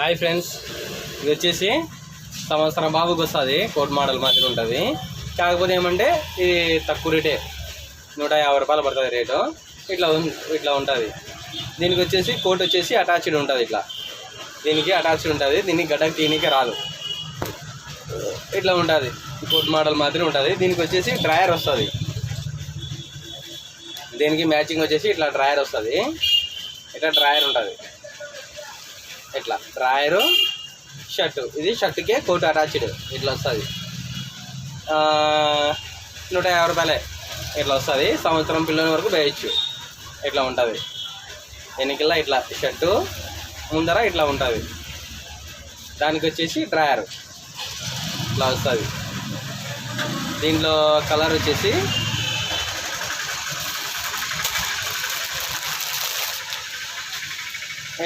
Hi friends. ఇది వచ్చేసి సంవత్సరం బాబుకి వస్తుంది. కోట్ మోడల్ మాదిరి ఉంటుంది. కాకపోతే ఏమంటే ఇది తక్కువ రేటే. నూట యాభై రూపాయలు పడుతుంది రేటు. ఇట్లా ఇట్లా ఉంటుంది. దీనికి వచ్చేసి కోట్ వచ్చేసి అటాచ్డ్ ఉంటుంది ఇట్లా. దీనికి అటాచ్డ్ ఉంటుంది. దీనికి గడ్డకు తీనికే రాదు. ఇట్లా ఉంటుంది. కోట్ మోడల్ మాదిరి ఉంటుంది. దీనికి వచ్చేసి డ్రాయర్ వస్తుంది. దీనికి మ్యాచింగ్ వచ్చేసి ఇట్లా డ్రాయర్ వస్తుంది. ఇట్లా డ్రాయర్ ఉంటుంది. ఇట్లా డ్రాయరు షర్టు. ఇది షర్టుకే కోట్ అటాచ్డ్. ఇట్లా వస్తుంది? నూట యాభై రూపాయలే. ఇట్లా వస్తుంది? సంవత్సరం పిల్లల వరకు వేయచ్చు. ఇట్లా ఉంటుంది? వెనకల్లా ఇట్లా షర్టు ముందర ఇట్లా ఉంటుంది. దానికి వచ్చేసి డ్రాయర్. ఇట్లా వస్తుంది. దీంట్లో కలర్ వచ్చేసి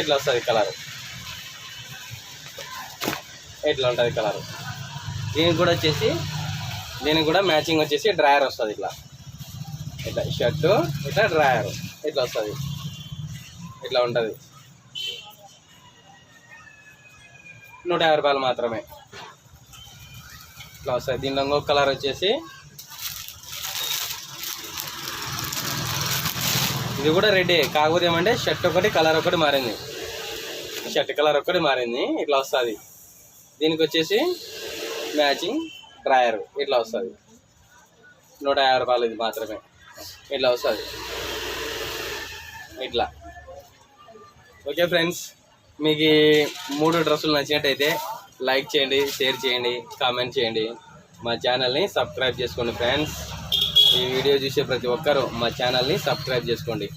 ఇట్లా వస్తుంది కలర్? ఇట్లా ఉంటుంది కలర్ దీనికి కూడా వచ్చేసి దీనికి కూడా మ్యాచింగ్ వచ్చేసి డ్రాయర్ వస్తుంది ఇట్లా. ఇట్లా షర్టు ఇట్లా డ్రాయర్ ఇట్లా వస్తుంది? ఇట్లా ఉంటుంది? నూట యాభై రూపాయలు మాత్రమే. ఇట్లా వస్తుంది. దీనిలో ఇంకొక కలర్ వచ్చేసి ఇది కూడా రెడీ కాకపోతే ఏమంటే షర్ట్ ఒకటి కలర్ ఒకటి మారింది. షర్ట్ కలర్ ఒకటి మారింది. ఇట్లా వస్తుంది. దీనికి వచ్చేసి మ్యాచింగ్ డ్రాయర్ ఇట్లా వస్తుంది. నూట యాభై రూపాయలు ఇది మాత్రమే. ఇట్లా వస్తుంది. ఇట్లా. ఓకే ఫ్రెండ్స్ మీకు మూడు డ్రెస్సులు నచ్చినట్టయితే లైక్ చేయండి షేర్ చేయండి కామెంట్ చేయండి. మా ఛానల్ని సబ్స్క్రైబ్ చేసుకోండి ఫ్రెండ్స్. ఈ వీడియో చూసే ప్రతి ఒక్కరూ మా ఛానల్ని సబ్స్క్రైబ్ చేసుకోండి.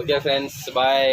Okay friends bye.